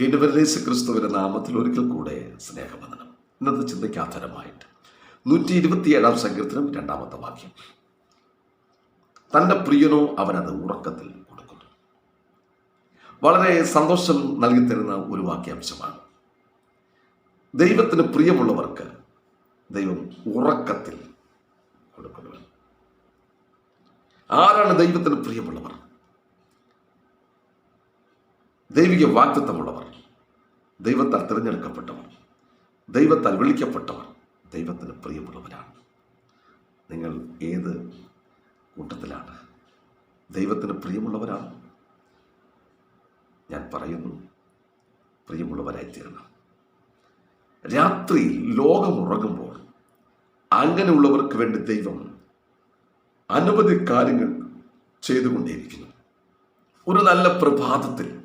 വീണ്ടും യേശു ക്രിസ്തുവിന്റെ നാമത്തിൽ ഒരിക്കൽ കൂടെ സ്നേഹവന്ദനം. ഇന്നത്തെ ചിന്തയ്ക്ക് ആധാരമായിട്ട് നൂറ്റി ഇരുപത്തിയേഴാം സങ്കീർത്തനം രണ്ടാമത്തെ വാക്യം. തന്റെ പ്രിയനോ അവനത് ഉറക്കത്തിൽ കൊടുക്കുന്നു. വളരെ സന്തോഷം നൽകി തരുന്ന ഒരു വാക്യാംശമാണ്. ദൈവത്തിന് പ്രിയമുള്ളവർക്ക് ദൈവം ഉറക്കത്തിൽ കൊടുക്കുന്നു ആരാണ് ദൈവത്തിന് പ്രിയമുള്ളവർ? ദൈവിക വാക്തത്വമുള്ളവർ ദൈവത്താൽ തിരഞ്ഞെടുക്കപ്പെട്ടവർ ദൈവത്താൽ വിളിക്കപ്പെട്ടവർ ദൈവത്തിന് പ്രിയമുള്ളവരാണ്. നിങ്ങൾ ഏത് കൂട്ടത്തിലാണ് ദൈവത്തിന് പ്രിയമുള്ളവരാണ്? ഞാൻ പറയുന്നു പ്രിയമുള്ളവരായി തീരണം രാത്രിയിൽ ലോകം ഉറങ്ങുമ്പോൾ അങ്ങനെയുള്ളവർക്ക് വേണ്ടി ദൈവം അനവധി കാര്യങ്ങൾ ചെയ്തുകൊണ്ടേയിരിക്കുന്നു. ഒരു നല്ല പ്രഭാതത്തിൽ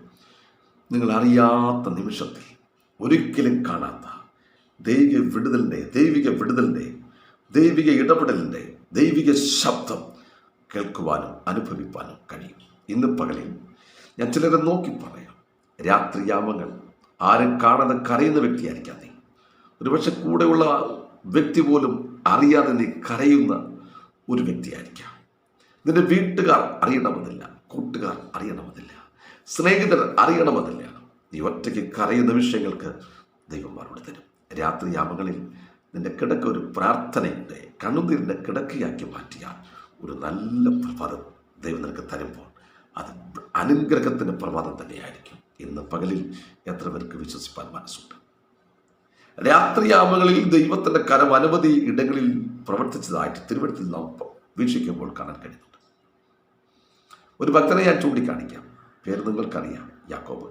നിങ്ങൾ അറിയാത്ത നിമിഷത്തിൽ ഒരിക്കലും കാണാത്ത ദൈവിക വിടുതലിന്റെ ദൈവിക വിടുതലിന്റെ ദൈവിക ഇടപെടലിന്റെ ദൈവിക ശബ്ദം കേൾക്കുവാനും അനുഭവിപ്പാനും കഴിയും. ഇന്ന് പകലിൽ ഞാൻ ചിലരെ നോക്കി പറയാം. രാത്രിയാമങ്ങൾ ആരും കാണാതെ കരയുന്ന വ്യക്തിയായിരിക്കാം നീ. ഒരുപക്ഷെ കൂടെയുള്ള വ്യക്തി പോലും അറിയാതെ നീ കരയുന്ന ഒരു വ്യക്തിയായിരിക്കാം. നിന്റെ വീട്ടുകാർ അറിയണമെന്നില്ല കൂട്ടുകാർ അറിയണമെന്നില്ല. സ്നേഹിതർ അറിയണമെന്നില്ല. നീ ഒറ്റയ്ക്ക് കരയുന്ന വിഷയങ്ങൾക്ക് ദൈവം മറുപടി തരും. രാത്രി യാമങ്ങളിൽ നിന്റെ കിടക്ക ഒരു പ്രാർത്ഥനയുടെ കണ്ണുനീരിന്റെ കിടക്കയാക്കി മാറ്റിയാൽ ഒരു നല്ല പ്രഭാതം ദൈവം നിനക്ക് തരുമ്പോൾ അത് അനുഗ്രഹത്തിന്റെ പ്രഭാതം തന്നെയായിരിക്കും. ഇന്ന് പകലിൽ എത്ര പേർക്ക് വിശ്വസിപ്പാൻ മനസ്സുണ്ട്? രാത്രിയാമങ്ങളിൽ ദൈവത്തിന്റെ കരം അനവധി ഇടങ്ങളിൽ പ്രവർത്തിച്ചതായിട്ട് തിരുവനന്തപുരത്തിൽ നാം വീക്ഷിക്കുമ്പോൾ കാണാൻ കഴിയുന്നുണ്ട്. ഒരു ഭക്തനെ ഞാൻ ചൂണ്ടിക്കാണിക്കാം. പേര് നിങ്ങൾക്കറിയാം യാക്കോബ്.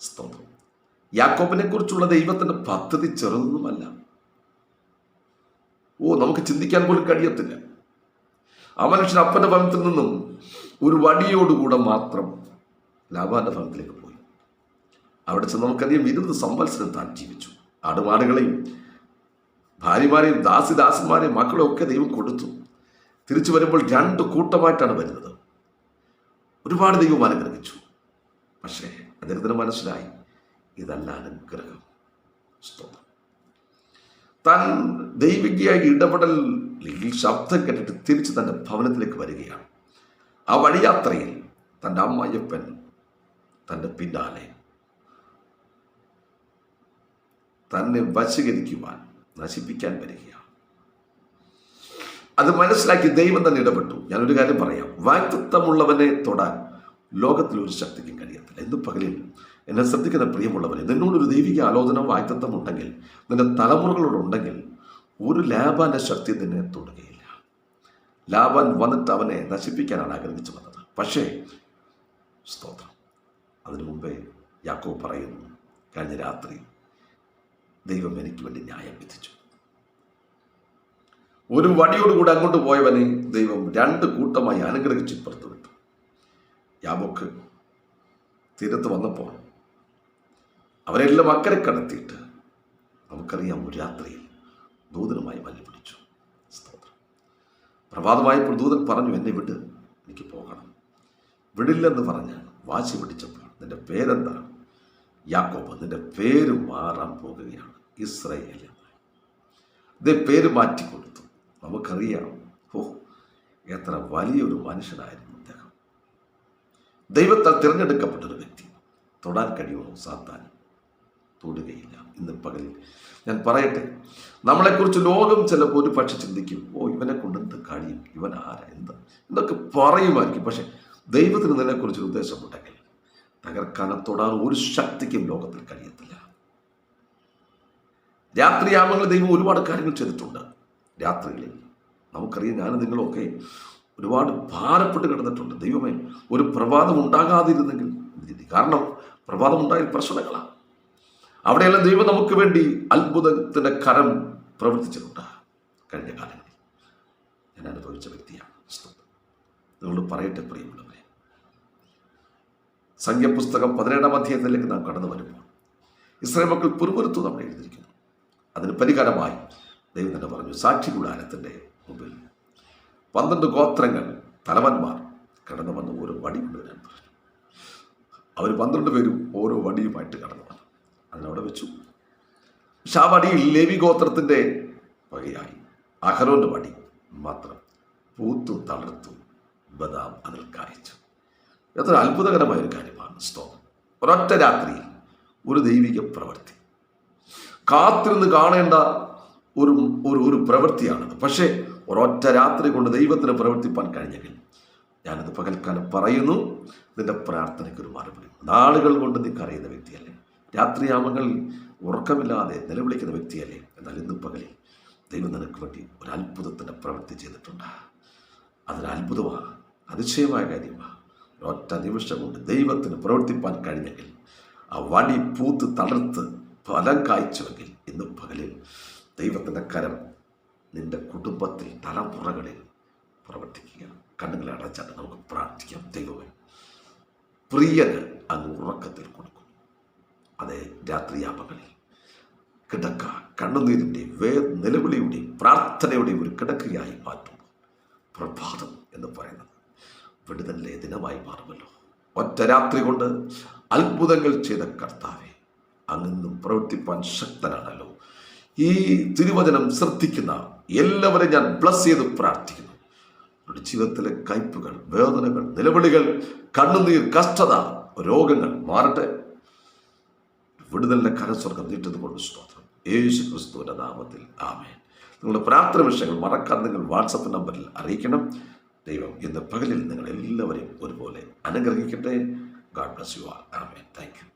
സ്തോത്രം. യാക്കോബിനെ കുറിച്ചുള്ള ദൈവത്തിന്റെ പദ്ധതി ചെറുതൊന്നുമല്ല. ഓ നമുക്ക് ചിന്തിക്കാൻ പോലും കഴിയത്തില്ല. ആ മനുഷ്യൻ അപ്പന്റെ ഭവനത്തിൽ നിന്നും ഒരു വടിയോടുകൂടെ മാത്രം ലാബാന്റെ ഭവനത്തിലേക്ക് പോയി. അവിടെ ചെന്ന് നമുക്കറിയാം ഇരുപത് സംവത്സരം താൻ ജീവിച്ചു. ആടുമാടുകളെയും ഭാര്യമാരെയും ദാസിദാസന്മാരെയും മക്കളെയും ഒക്കെ ദൈവം കൊടുത്തു. തിരിച്ചു വരുമ്പോൾ രണ്ട് കൂട്ടമായിട്ടാണ് വരുന്നത്. ഒരുപാട് ദൈവം അനുഗ്രഹിച്ചു. പക്ഷേ അദ്ദേഹത്തിന് മനസ്സിലായി ഇതല്ല അനുഗ്രഹം. സ്തോത്രം. താൻ ഇടപെടൽ ഈ ശബ്ദം കേട്ടിട്ട് തിരിച്ച് തന്റെ ഭവനത്തിലേക്ക് വരികയാണ്. ആ വഴിയാത്രയിൽ തന്റെ അമ്മയപ്പൻ തന്റെ പിന്നാലെ തന്നെ വശീകരിക്കുവാൻ നശിപ്പിക്കാൻ വരികയാണ്. അത് മനസ്സിലാക്കി ദൈവം തന്നെ ഇടപെട്ടു. ഞാനൊരു കാര്യം പറയാം. വാക്തത്വമുള്ളവനെ തൊടാൻ ലോകത്തിൽ ഒരു ശക്തിക്കും കഴിയത്തില്ല. എന്ത് പകലിൽ. എന്നെ ശ്രദ്ധിക്കുന്ന പ്രിയമുള്ളവരെ നിന്നോടൊരു ദൈവിക ആലോചന വാക്തത്വം ഉണ്ടെങ്കിൽ നിന്റെ തലമുറകളോടുണ്ടെങ്കിൽ ഒരു ലാബാന്റെ ശക്തി നിന്നെ തൊടുകയില്ല. ലാബാൻ വന്നിട്ട് അവനെ നശിപ്പിക്കാനാണ് ആഗ്രഹിച്ചു വന്നത്. പക്ഷേ സ്തോത്രം. അതിനു മുമ്പേ യാക്കോ പറയുന്നു കഴിഞ്ഞ രാത്രി ദൈവം എനിക്ക് വേണ്ടി ന്യായം വിധിച്ചു. ഒരു വടിയോടുകൂടി അങ്ങോട്ട് പോയവനെ ദൈവം രണ്ട് കൂട്ടമായി അനുഗ്രഹിച്ച് പുറത്തു വിട്ടു യാബോക്ക് തീരത്ത് വന്നപ്പോൾ അവരെല്ലാം അക്കരെ കടത്തിയിട്ട് നമുക്കറിയാം ഒരു രാത്രിയിൽ ദൂതനുമായി മല്ലി പിടിച്ചു സ്തോത്രം. പ്രഭാതമായപ്പോൾ ദൂതൻ പറഞ്ഞു എന്നെ വിട് എനിക്ക് പോകണം. വിടില്ലെന്ന് പറഞ്ഞ് വാശി പിടിച്ചപ്പോൾ നിന്റെ പേരെന്താ? യാക്കോബ് നിന്റെ പേര് മാറാൻ പോകുകയാണ്. ഇസ്രയേൽ എന്ന്. പേര് മാറ്റി കൊടുത്തു നമുക്കറിയാം. ഓ എത്ര വലിയൊരു മനുഷ്യനായിരുന്നു അദ്ദേഹം ദൈവത്താൽ തിരഞ്ഞെടുക്കപ്പെട്ടൊരു വ്യക്തി. തൊടാൻ കഴിയുമോ സാത്താൻ? തൊടുകയില്ല. ഇന്ന് പകലിൽ ഞാൻ പറയട്ടെ നമ്മളെക്കുറിച്ച് ലോകം ചിലപ്പോൾ ഒരു പക്ഷെ ചിന്തിക്കും ഓ ഇവനെ കൊണ്ട് എന്ത് കഴിയും ഇവൻ ആരാ? എന്താ? എന്നൊക്കെ പറയുമായിരിക്കും. പക്ഷെ ദൈവത്തിന് ഇതിനെക്കുറിച്ച് ഉദ്ദേശമുണ്ടെങ്കിൽ തകർക്കാനെ തൊടാൻ ഒരു ശക്തിക്കും ലോകത്തിൽ കഴിയത്തില്ല. രാത്രിയാമങ്ങളിൽ ദൈവം ഒരുപാട് കാര്യങ്ങൾ ചെയ്തിട്ടുണ്ട്. രാത്രികളിൽ നമുക്കറിയാം ഞാനും നിങ്ങളൊക്കെ ഒരുപാട് ഭാരപ്പെട്ട് കിടന്നിട്ടുണ്ട്. ദൈവമേ ഒരു പ്രഭാതം ഉണ്ടാകാതിരുന്നെങ്കിൽ. കാരണം പ്രഭാതം ഉണ്ടായ പ്രശ്നങ്ങളാണ്. അവിടെയെല്ലാം ദൈവം നമുക്ക് വേണ്ടി അത്ഭുതത്തിന്റെ കരം പ്രവർത്തിച്ചിട്ടുണ്ട് കഴിഞ്ഞ കാലങ്ങളിൽ. ഞാൻ അനുഭവിച്ച വ്യക്തിയാണ്. നിങ്ങളോട് പറയട്ടെ പ്രിയമുള്ളവരെ. സംഖ്യപുസ്തകം പതിനേഴാം അധ്യായത്തിലേക്ക് നാം കടന്നു വരുമ്പോൾ ഇസ്രായേൽ മക്കൾ നമ്മൾ എഴുതിയിരിക്കുന്നു. അതിന് പരിഹാരമായി ദൈവം തന്നെ പറഞ്ഞു സാക്ഷി കൂടാരത്തിന്റെ മുമ്പിൽ പന്ത്രണ്ട് ഗോത്രങ്ങൾ തലവന്മാർ കടന്നു വന്ന് ഓരോ വടി കൊണ്ടുവരാൻ പറഞ്ഞു. അവർ പന്ത്രണ്ട് പേരും ഓരോ വടിയുമായിട്ട് കടന്നു വന്നു. അതിനവിടെ വെച്ചു. പക്ഷെ ആ വടിയിൽ ലേവി ഗോത്രത്തിന്റെ വകയായി. അഹരോന്റെ വടി മാത്രം പൂത്തു തളർത്തു ബദാം അതിൽ കായച്ചു. എത്ര അത്ഭുതകരമായ ഒരു കാര്യമാണ് സ്തോത്രം. ഒരൊറ്റ രാത്രിയിൽ ഒരു ദൈവിക പ്രവൃത്തി. കാത്തിരുന്ന് കാണേണ്ട ഒരു ഒരു ഒരു പ്രവൃത്തിയാണ്. പക്ഷേ ഒരൊറ്റ രാത്രി കൊണ്ട് ദൈവത്തിന് പ്രവർത്തിപ്പാൻ കഴിഞ്ഞെങ്കിൽ ഞാനത് പകൽക്കാലം പറയുന്നു. നിന്റെ പ്രാർത്ഥനയ്ക്ക് ഒരു മറുപടി. നാളുകൾ കൊണ്ട് നീ കരയുന്ന വ്യക്തിയല്ലേ. രാത്രിയാമങ്ങളിൽ ഉറക്കമില്ലാതെ നിലവിളിക്കുന്ന വ്യക്തിയല്ലേ. എന്നാൽ ഇന്ന് പകലിൽ ദൈവം നിനക്ക് വേണ്ടി ഒരു അത്ഭുതത്തിന്റെ പ്രവൃത്തി ചെയ്തിട്ടുണ്ട്. അതൊരു അത്ഭുതമാണ് അതിശയമായ കാര്യമാണ് ഒറ്റ നിമിഷം കൊണ്ട് ദൈവത്തിന് പ്രവർത്തിപ്പാൻ കഴിഞ്ഞെങ്കിൽ ആ വടി പൂത്ത് തളർത്ത് ഫലം കായ്ച്ചുവെങ്കിൽ ഇന്ന് പകലിൽ ദൈവത്തിന്റെ കരം നിന്റെ കുടുംബത്തിൽ തലമുറകളിൽ പ്രവർത്തിക്കുക കണ്ണുകൾ അടച്ചാൽ നമുക്ക് പ്രാർത്ഥിക്കാം. ദൈവമേ പ്രിയന് അങ്ങ് ഉറക്കത്തിൽ കൊടുക്കും. അതെ രാത്രിയാപങ്ങളിൽ കിടക്ക കണ്ണുനീരിന്റെ വേ നിലവിളിയുടെയും പ്രാർത്ഥനയുടെയും ഒരു കിടക്കയായി മാറ്റുമ്പോൾ പ്രഭാതം എന്ന് പറയുന്നത് വിടുതലിലെ ദിനമായി മാറുമല്ലോ. ഒറ്റ രാത്രി കൊണ്ട് അത്ഭുതങ്ങൾ ചെയ്ത കർത്താവെ അങ്ങെന്നും പ്രവർത്തിപ്പാൻ ശക്തനാണല്ലോ. ഈ തിരുവചനം ശ്രദ്ധിക്കുന്ന എല്ലാവരെയും ഞാൻ ബ്ലസ് ചെയ്ത് പ്രാർത്ഥിക്കുന്നു. അവരുടെ ജീവിതത്തിലെ കയ്പുകൾ വേദനകൾ നിലവിളികൾ കണ്ണുനീർ കഷ്ടത രോഗങ്ങൾ മാറട്ടെ. വിടുതലിന്റെ കരസ്വർഗം നീട്ടുന്നത് കൊണ്ട് സ്തോത്രം. യേശു ക്രിസ്തുവിന്റെ നാമത്തിൽ ആമേൻ. നിങ്ങളുടെ പ്രാർത്ഥന വിഷയങ്ങൾ മറക്കാൻ നിങ്ങൾ വാട്സപ്പ് നമ്പറിൽ അറിയിക്കണം. ദൈവം ഇന്ന് പകലിൽ നിങ്ങൾ എല്ലാവരെയും ഒരുപോലെ അനുഗ്രഹിക്കട്ടെ. God bless you all amen. Thank you